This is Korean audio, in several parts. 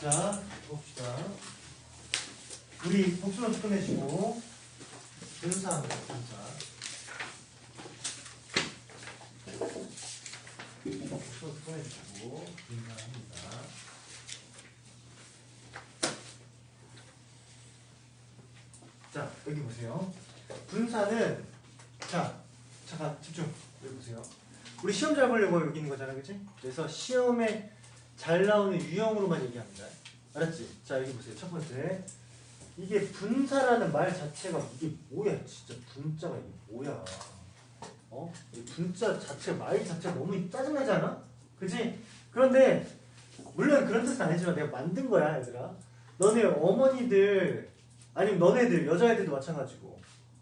자, 봅시다. 우리 복수노트 꺼내시고 분사합니다. 분사. 복수노트 꺼내주시고 분사합니다. 자, 여기 보세요. 분사는 자, 잠깐 집중. 여기 보세요. 우리 시험 잘 보려고 여기 있는 거잖아, 그치? 그래서 시험에 잘 나오는 유형으로만 얘기합니다. 알았지? 자, 여기 보세요. 첫 번째. 이게 분사라는 말 자체가 이게 뭐야? 진짜 분자가 이게 뭐야? 어? 이 분자 자체 말 자체가 너무 짜증나지 않아? 그지? 그런데 물론 그런 뜻은 아니지만 내가 만든 거야, 얘들아. 너네 어머니들 아니면 너네들 여자애들도 마찬가지고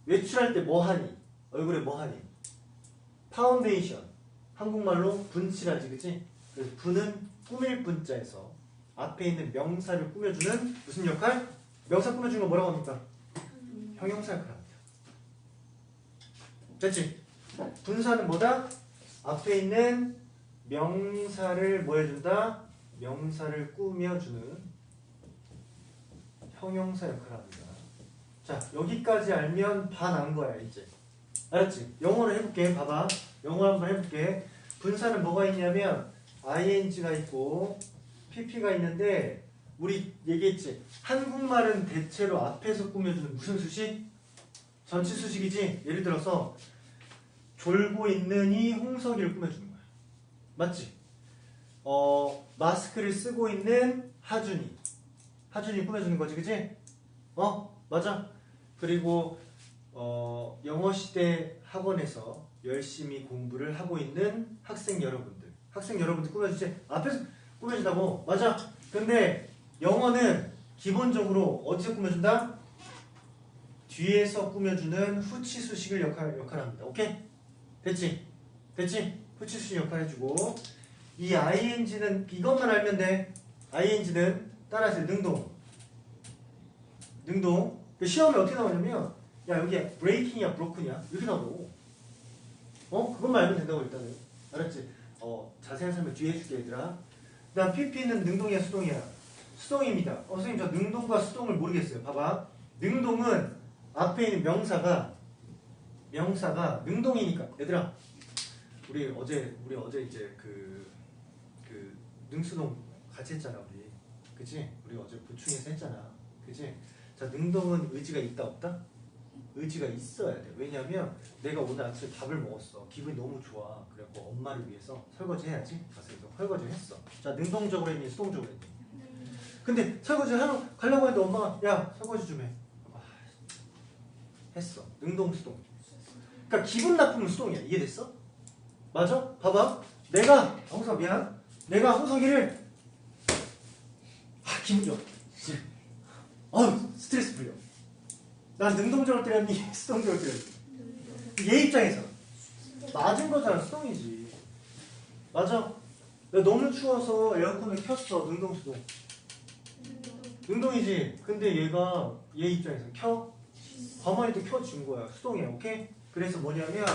외출할 때 뭐 하니? 얼굴에 뭐 하니? 파운데이션. 한국말로 분칠하지, 그치? 그래서 분은 꾸밀 분자에서 앞에 있는 명사를 꾸며주는 무슨 역할? 명사 꾸며주는 거 뭐라고 합니까? 형용사 역할 합니다. 됐지? 분사는 뭐다? 앞에 있는 명사를 뭐 해준다? 명사를 꾸며주는 형용사 역할을 합니다. 자, 여기까지 알면 반안 거야, 이제. 알았지? 영어로 해볼게. 봐봐. 영어 한번 해볼게. 분사는 뭐가 있냐면 ing가 있고 pp가 있는데 우리 얘기했지. 한국말은 대체로 앞에서 꾸며주는 무슨 수식? 전치 수식이지. 예를 들어서 졸고 있는 이 홍석이를 꾸며주는 거야. 맞지? 어 마스크를 쓰고 있는 하준이. 하준이 꾸며주는 거지, 그지? 어 맞아. 그리고 어 영어 시대 학원에서 열심히 공부를 하고 있는 학생 여러분들. 학생 여러분들 꾸며주지. 앞에서 꾸며준다고. 맞아. 근데 영어는 기본적으로 어디서 꾸며준다? 뒤에서 꾸며주는 후치 수식을 역할, 역할합니다. 오케이? 됐지? 됐지? 후치 수식 역할 해주고 이 ing는 이것만 알면 돼. ing는 따라서 능동. 능동. 그 시험에 어떻게 나오냐면 야 여기 breaking이야 broken이야 이렇게 나오고 어? 그것만 알면 된다고 일단은 알았지? 어 자세한 설명 뒤에 해줄게 얘들아. 그 다음 pp는 능동이야 수동이야? 수동입니다. 어 선생님 저 능동과 수동을 모르겠어요. 봐봐. 능동은 앞에 있는 명사가 명사가 능동이니까. 얘들아 우리 어제 우리 어제 이제 그, 그 능수동 같이 했잖아 우리. 그치? 우리 어제 보충해서 했잖아. 그치? 자 능동은 의지가 있다 없다? 의지가 있어야 돼. 왜냐면 내가 오늘 아침에 밥을 먹었어. 기분이 너무 좋아. 그래갖고 엄마를 위해서 설거지 해야지. 그래서 설거지를 했어. 자, 능동적으로 했니? 수동적으로 했니? 근데 설거지 하러 가려고 했는데 엄마가 야 설거지 좀 해. 아, 했어. 능동 수동. 그러니까 기분 나쁘면 수동이야. 이해됐어? 맞아? 봐봐. 내가 홍석 미안. 내가 홍석이를 아 기분 좋아. 아유 스트레스 풀려. 난 능동적으로 때렸니? 수동적으로 때렸니? 얘 입장에서 맞은 거잖아 수동이지 맞아 내가 너무 추워서 에어컨을 켰어 능동 수동 능동이지 근데 얘가 얘 입장에서 켜? 가만히 또 켜준 거야 수동이야 오케이? 그래서 뭐냐면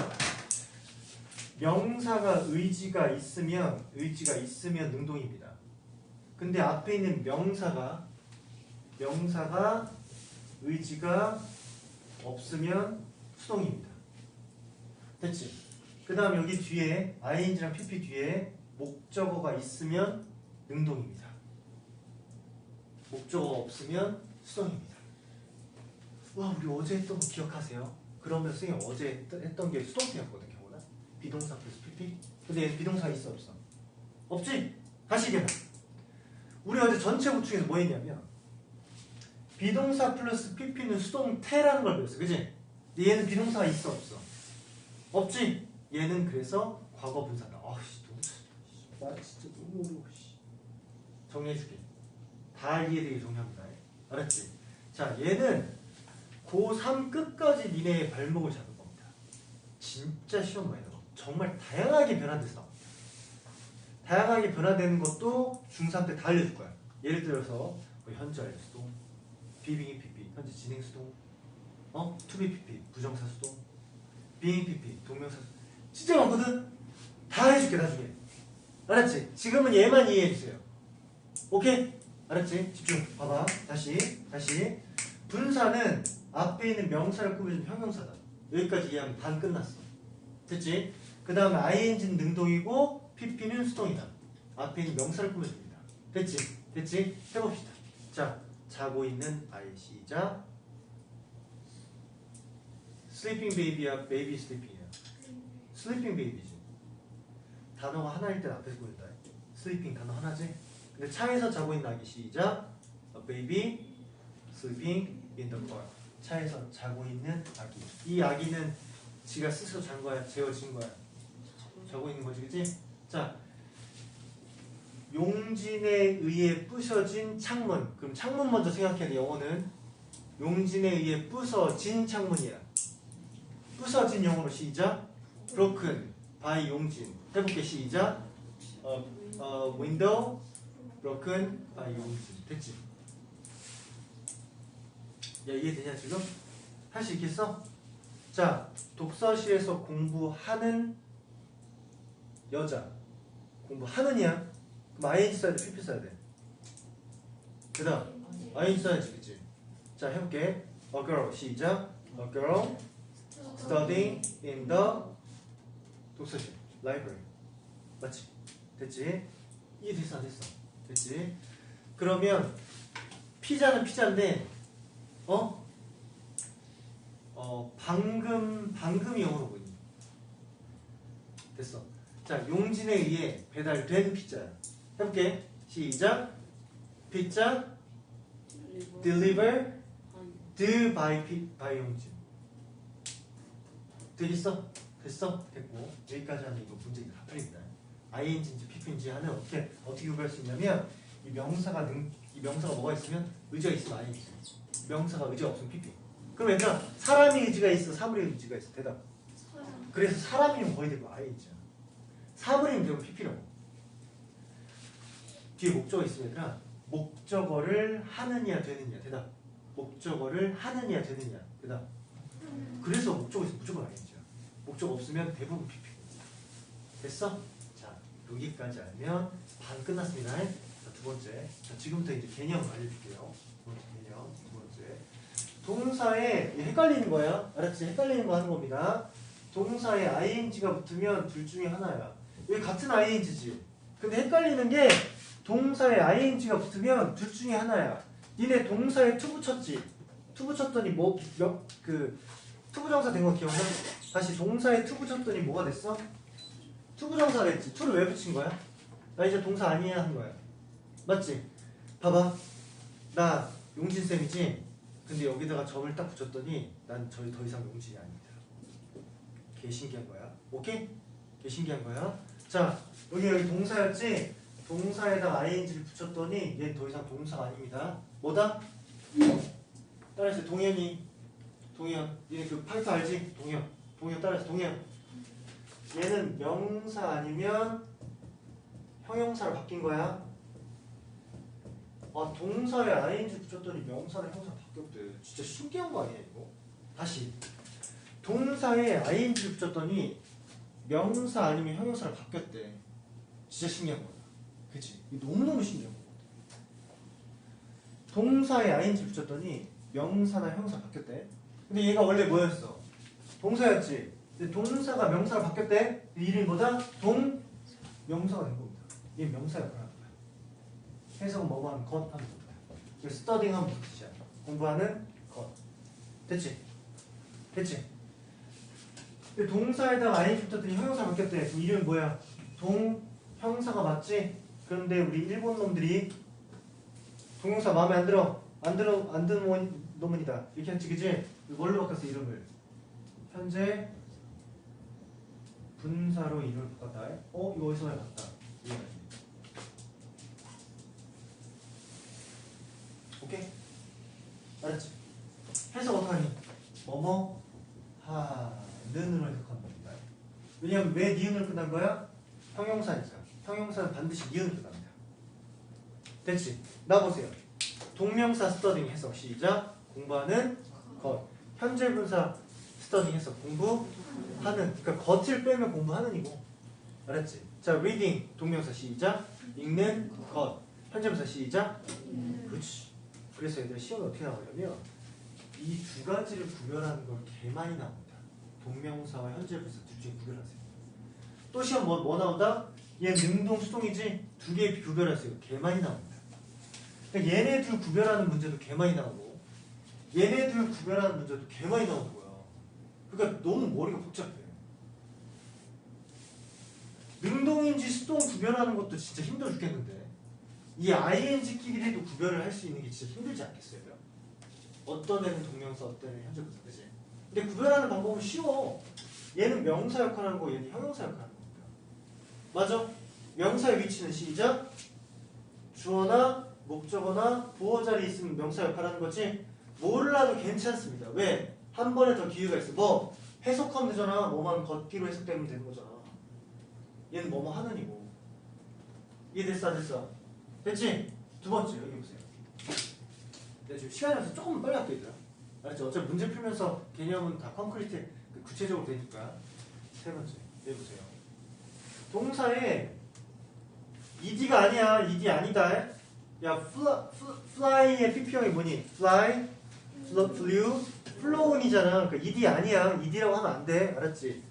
명사가 의지가 있으면 의지가 있으면 능동입니다 근데 앞에 있는 명사가 명사가 의지가 없으면 수동입니다. 됐지? 그 다음 여기 뒤에 ing랑 pp 뒤에 목적어가 있으면 능동입니다. 목적어가 없으면 수동입니다. 와 우리 어제 했던 거 기억하세요? 그러면 선생님 어제 했던 게 수동태였거든 경우는 비동사 플러스 pp 근데 비동사 있어 없어? 없지? 다시 얘기해봐 우리 어제 전체 보충에서 뭐 했냐면 비동사 플러스 pp는 수동태라는 걸 배웠어. 그지? 얘는 비동사가 있어 없어? 없지? 얘는 그래서 과거 분사다. 아씨 너무 나 진짜 너무 어려워. 씨. 정리해줄게. 다 이해되게 정리합니다. 알았지? 자 얘는 고3 끝까지 니네의 발목을 잡을 겁니다. 진짜 시험 많이 나와. 정말 다양하게 변화돼서 나옵니다. 다양하게 변화되는 것도 중3 때 다 알려줄 거야. 예를 들어서 뭐 현재 수동 비빙이 PP 현재 진행 수동 어? 투비 PP 부정사 수동 빙이 PP 동명사 수동 진짜 많거든? 다 해줄게 나중에 알았지? 지금은 얘만 이해해주세요 오케이? 알았지? 집중. 봐봐. 다시 다시. 분사는 앞에 있는 명사를 꾸며준 형용사다. 여기까지 이해하면 반 끝났어. 됐지? 그 다음에 ing는 능동이고 pp는 수동이다. 앞에 있는 명사를 꾸며줍니다. 됐지? 됐지? 해봅시다. 자, 자고 있는 아이 시작. sleeping baby야, baby sleeping이야. sleeping baby지. 단어가 하나일 땐 앞에서 보인다. sleeping 단어 하나지. 근데 차에서 자고 있는 아기 시작. A baby sleeping in the car. 차에서 자고 있는 아기. 이 아기는 지가 스스로 잔 거야, 재워진 거야. 자고 있는 거지, 그치? 자, 용진에 의해 부셔진 창문. 그럼 창문 먼저 생각해야 돼, 영어는. 용진에 의해 부서진 창문이야. 부서진 영어로 시작. broken by 용진. 해볼게, 시작. 어, 어, window broken by 용진. 됐지? 야, 이해되냐, 지금? 할 수 있겠어? 자, 독서실에서 공부하는 여자. 공부하느냐? Ing 써야 돼, pp 써야 돼. 그 다음, ing 써야지, 그치? 자, 해볼게. A girl, 시작. A girl studying in the 독서실, library. 맞지? 됐지? 이해 됐어, 안 됐어? 됐지? 그러면, 피자는 피자인데, 어? 어, 방금, 방금이 영어로 보이니. 됐어. 자, 용진에 의해 배달된 피자야. 해볼게. 시작. 피자 deliver d by 피, by 용진. 되겠어? 됐어? 됐고 여기까지 하면 이거 문제 다 풀립니다. ing인지 pp인지 하는 어떻게 어떻게 구별할 수 있냐면 이 명사가 능, 이 명사가 뭐가 있으면 의지가 있으면 ing. 명사가 의지가 없으면 pp. 그럼 얘들아 사람이 의지가 있어 사물의 의지가 있어 대답. 그래서 사람이면 거의 대부분 ing야. 사물이면 대부분 pp라고. 뒤에 목적어 얘들아 목적어를 하느냐 되느냐 대답. 목적어를 하느냐 되느냐 대답. 그래서 목적어 있으면 무조건 ing야. 목적 없으면 대부분 pp. 됐어? 자 여기까지 알면 반 끝났습니다. 자, 두 번째. 자, 지금부터 이제 개념 알려줄게요. 두 번째 개념 두 번째. 동사에 헷갈리는 거야. 알았지? 헷갈리는 거 하는 겁니다. 동사에 ing가 붙으면 둘 중에 하나야. 여기 같은 ing지. 근데 헷갈리는 게 동사에 ing가 붙으면 둘 중에 하나야. 니네 동사에 to 붙였지. to 붙였더니 뭐몇그 투부정사 된 거 기억나? 다시 동사에 to 붙였더니 뭐가 됐어? 투부정사 됐지. to를 왜 붙인 거야? 나 이제 동사 아니야 한 거야. 맞지? 봐봐. 나 용진 쌤이지. 근데 여기다가 점을 딱 붙였더니 난 저희 더 이상 용진이 아닙니다. 개 신기한 거야. 오케이? 개 신기한 거야. 자, 여기 여기 동사였지. 동사에다 ing를 붙였더니 얘 더 이상 동사가 아닙니다. 뭐다? 따라해서 동현이. 동현. 얘그 파이터 알지? 동현. 동현 따라해서 동현. 얘는 명사 아니면 형용사로 바뀐 거야. 아 동사에 ing 붙였더니 명사랑 형사 바뀌었대. 진짜 신기한 거 아니야 이거? 다시 동사에 ing를 붙였더니 명사 아니면 형용사로 바뀌었대. 진짜 신기한 거야. 그치? 너무너무 신기한 거거든. 동사에 ing 붙였더니 명사나 형사 바뀌었대. 근데 얘가 원래 뭐였어? 동사였지. 근데 동사가 명사로 바뀌었대. 이름이 뭐다? 동 명사가 된 겁니다. 얘 명사 역할을 하는 거야. 해석은 뭐뭐 하면 것 하는 거야. 그래서 스터딩 하면 무슨 뜻이야? 공부하는 것. 됐지? 됐지? 동사에다가 ing 붙었더니 형용사 바뀌었대. 이름이 뭐야? 동 형사가 맞지? 그런데 우리 일본 놈들이 동영사 마음에 안 들어 안 들어 안 드는 놈- 놈이다 이렇게 했지 그지? 뭘로 바꿨어 이름을 현재 분사로 이름을 바꿨다 어? 이거 어디서 많이 봤다? 오케이? 알았지? 해석 어떡하니? 뭐뭐 하는으로 해석하는 겁니다 왜냐면 왜 니은을 끝난 거야? 형용사니까 형용사는 반드시 니은을 끝납니다 됐지? 나 보세요. 동명사 스터딩 해석 시작. 공부하는 것. 현재 분사 스터딩 해석 공부하는. 그러니까 겉을 빼면 공부하는이고. 알았지? 자, reading 동명사 시작. 읽는 것. 현재부사 시작. 그렇지. 그래서 얘들 시험이 어떻게 나오냐면 이 두 가지를 구별하는 걸 개 많이 나옵니다. 동명사와 현재부사 둘 중에 구별하세요. 또 시험 뭐, 뭐 나온다? 얘 능동 수동이지 두 개 구별하세요. 개 많이 나옵니다. 그러니까 얘네 둘 구별하는 문제도 개 많이 나오고 얘네 둘 구별하는 문제도 개 많이 나오는 거야. 그러니까 너무 머리가 복잡해. 능동인지 수동 구별하는 것도 진짜 힘들어 죽겠는데 이 ing끼리도 구별을 할 수 있는 게 진짜 힘들지 않겠어요? 어떤 애는 동명사, 어떤 애는 현재부사, 그지? 근데 구별하는 방법은 쉬워. 얘는 명사 역할하는 거, 얘는 형용사 역할하는 겁니다. 맞아? 명사의 위치는 시작. 주어나 목적어나 보어 자리에 있으면 명사 역할 하는 거지. 몰라도 괜찮습니다. 왜? 한 번에 더 기회가 있어. 뭐 해석하면 되잖아. 뭐만 걷기로 해석되면 되는 거잖아. 얘는 뭐뭐 하는이고. 이해됐어, 안 됐어? 됐지? 두 번째 여기 보세요. 내가 지금 시간이 없어서 조금 빨리 할게 얘들아. 알았지? 어차피 문제 풀면서 개념은 다 콘크리트 그 구체적으로 되니까. 세 번째 여기 보세요. 동사에 ed가 아니야. ed 아니다. 야 fly, fly의 pp형이 뭐니? fly, flew, flown이잖아. 그러니까 ed 아니야. ed라고 하면 안 돼. 알았지?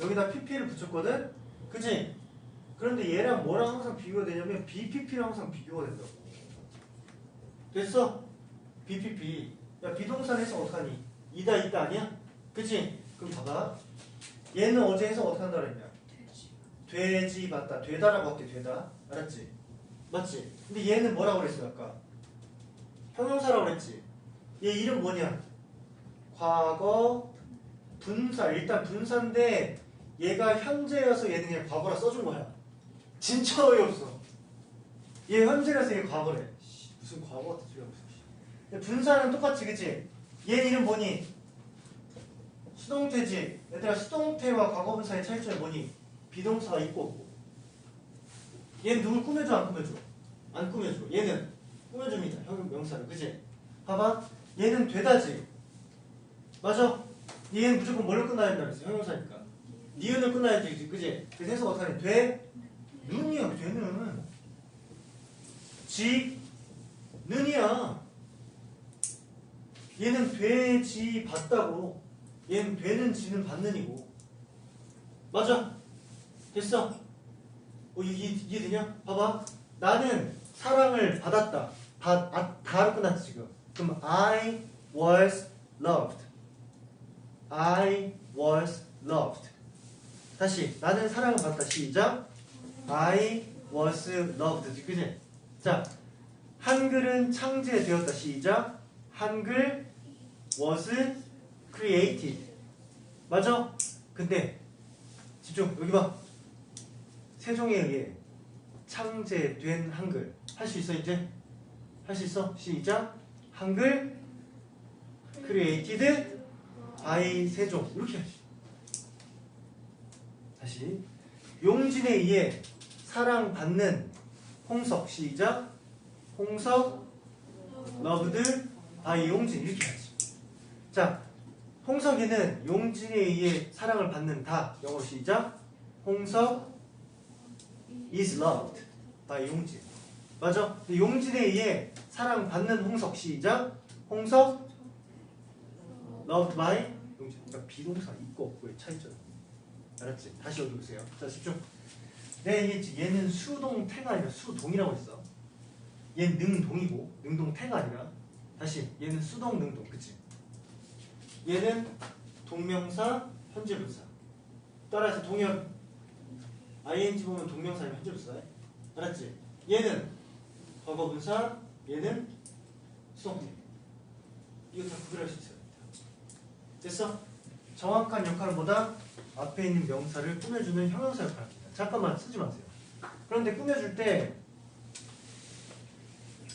여기다 pp를 붙였거든. 그지? 그런데 얘랑 뭐랑 항상 비교가 되냐면 BPP랑 항상 비교가 된다고. 됐어? BPP. 야 비동산 해석 어떡하니? 이다 있다 아니야? 그치? 그럼 봐봐. 얘는 어제 해석 어떻게 한다 그랬냐? 돼지 맞다. 되다라고 할게 되다. 알았지? 맞지? 근데 얘는 뭐라고 그랬어 아까? 형용사라고 그랬지? 얘 이름 뭐냐? 과거 분사. 일단 분사인데 얘가 현재여서 얘는 그냥 과거라 써준 거야. 진짜 어이없어. 얘 현재라서 얘 과거래. 씨, 무슨 과거 같은 소리야 무슨. 분사는 똑같지, 그치? 얘 이름 뭐니? 수동태지. 얘들아 수동태와 과거분사의 차이점이 뭐니? 비동사가 있고 없고. 얘는 누굴 꾸며줘 안 꾸며줘? 안 꾸며줘. 얘는 꾸며줍니다. 형 명사를, 그치? 봐봐. 얘는 되다지. 맞아? 얘는 무조건 뭘로 끝나야 된다 그랬어? 형용사니까. 니은을 끝나야 되지, 그지? 그래서 해석 어떻게 하니? 돼? 눈이야, 되는. 지, 는이야. 얘는 돼지 받다고. 얘는 되는 지는 받는이고. 맞아. 됐어. 어, 이해, 이해되냐? 봐봐. 나는 사랑을 받았다. 받, 아, 다로 끝났지, 지금. 그럼 I was loved. I was loved. 다시 나는 사랑을 받았다 시작 I was loved 그지? 자 한글은 창제되었다 시작 한글 was created 맞아? 근데 집중 여기 봐 세종에 의해 창제된 한글. 할 수 있어 이제? 할 수 있어? 시작. 한글 created by 세종. 이렇게 하지 다시. 용진에 의해 사랑받는 홍석. 시작. 홍석 러브드 바이 용진. 이렇게 하지 자 홍석이는 용진에 의해 사랑을 받는다. 영어로 시작. 홍석 is loved by 용진 맞아 용진에 의해 사랑받는 홍석 시작 홍석 loved by 용진 그러니까 비동사 있고 없고의 차이점 알았지? 다시 여기 보세요. 자 집중. 내가 얘기했지. 얘는 수동태가 아니라 수동이라고 했어. 얘는 능동이고 능동태가 아니라 다시 얘는 수동 능동 그치? 얘는 동명사 현재분사. 따라서 동현 ing 보면 동명사 아니면 현재분사. 알았지? 얘는 과거분사. 얘는 수동태. 이거 다 구별할 수 됩니다. 됐어? 정확한 역할은 뭐다? 앞에 있는 명사를 꾸며주는 형용사 역할입니다. 잠깐만 쓰지 마세요. 그런데 꾸며줄 때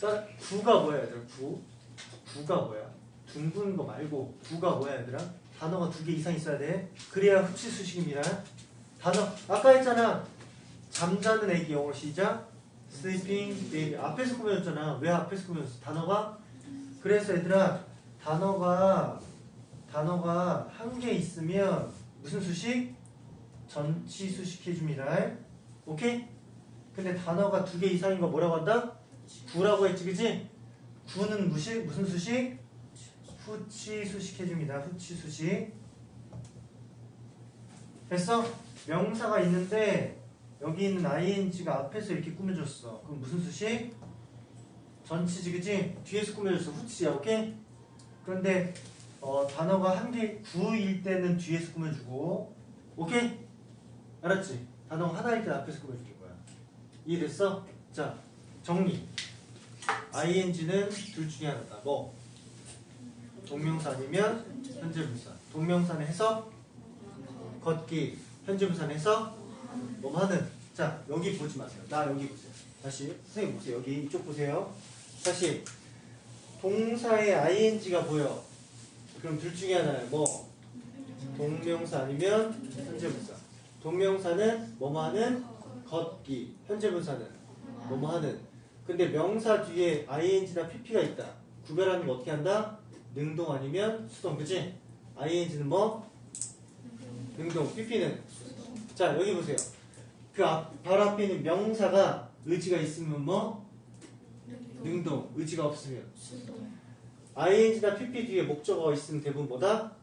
따- 구가 뭐야 얘들아? 구? 구가 뭐야? 둥근 거 말고 구가 뭐야 얘들아? 단어가 두 개 이상 있어야 돼. 그래야 흡수 수식입니다. 단어 아까 했잖아. 잠자는 애기 영어로 시작. sleeping baby 앞에서 꾸며줬잖아. 왜 앞에서 꾸며줬어? 단어가 그래서 얘들아 단어가 단어가 한 개 있으면 무슨 수식? 전치 수식 해줍니다. 오케이? 근데 단어가 두 개 이상인 거 뭐라고 한다? 구라고 했지 그지? 구는 무시, 무슨 수식? 후치 수식 해줍니다 후치 수식 됐어? 명사가 있는데 여기 있는 ing가 앞에서 이렇게 꾸며줬어 그럼 무슨 수식? 전치지 그지? 뒤에서 꾸며줬어 후치야 오케이? 그런데 어, 단어가 한 개 구일 때는 뒤에서 꾸며주고 오케이? 알았지? 단어가 하나일 때 앞에서 꾸며줄 거야 이해됐어? 자 정리 ing는 둘 중에 하나다 뭐? 동명사 아니면 현재분사 동명사는 해석 걷기 현재분사는 해석 뭐 하는 자 여기 보지 마세요. 나 여기 보세요. 다시 선생님 보세요. 여기 이쪽 보세요. 다시 동사의 ing가 보여. 그럼 둘 중에 하나예요. 뭐? 동명사 아니면 현재분사. 동명사는 뭐뭐 하는? 걷기. 현재분사는 뭐뭐 하는? 근데 명사 뒤에 ing나 pp가 있다. 구별하는 거 어떻게 한다? 능동 아니면 수동. 그치? ing는 뭐? 능동 pp는 자 여기 보세요 그 앞, 앞에 있는 명사가 의지가 있으면 뭐? 능동 의지가 없으면 ing나 pp 뒤에 목적어가 있으면 대부분 뭐다?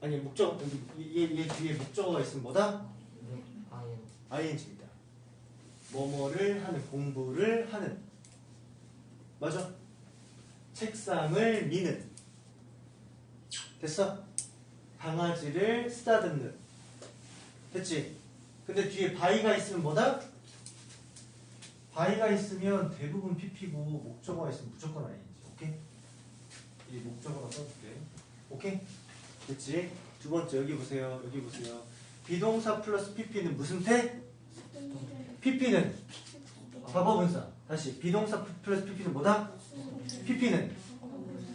아니 목적 얘, 얘 뒤에 목적어가 있으면 뭐다? ing입니다. 뭐뭐를 하는 공부를 하는 맞아? 책상을 미는 됐어? 강아지를 쓰다듬는 됐지? 근데 뒤에 바이가 있으면 뭐다? 바이가 있으면 대부분 pp고 목적어가 있으면 무조건 ing 오케이? 이 목적어가 써줄게 오케이? 됐지? 두 번째 여기 보세요 여기 보세요 비동사 플러스 pp는 무슨 태? pp는 과거분사 다시 비동사 플러스 pp는 뭐다? pp는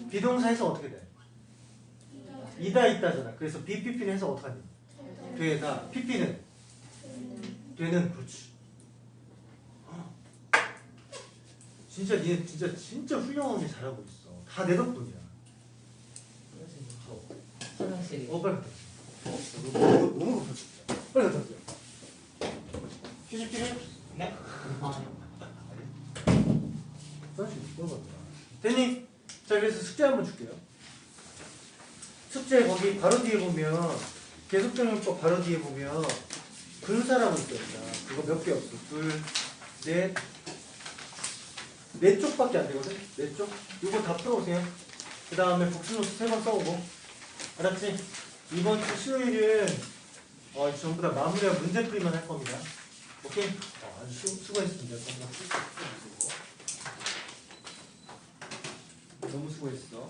비동사에서 어떻게 돼? 이다 있다잖아 그래서 bpp는 해서 어떡하니? 되다 pp는 되는 그렇지 어. 진짜 얘 진짜 진짜 훌륭하게 잘하고 있어 다 내 덕분이야 화장실이 어 빨리 갖다 줘 너무 너무 급해 진짜 빨리 줘 휴지 필요해? 네? 사실 이거거든. 됐니? 자 그래서 숙제 한번 줄게요. 숙제 거기 바로 뒤에 보면 계속적용법 바로 뒤에 보면 근사라고. 자, 그거 몇 개 없어. 둘, 넷, 네 쪽밖에 안 되거든. 네 쪽. 이거 다 풀어오세요. 그 다음에 복수노트 세 번 써오고. 알았지? 이번 주 수요일은 어, 전부 다 마무리와 문제 풀이만 할 겁니다. 오케이? 어, 수, 수고했습니다. 너무 수고했어.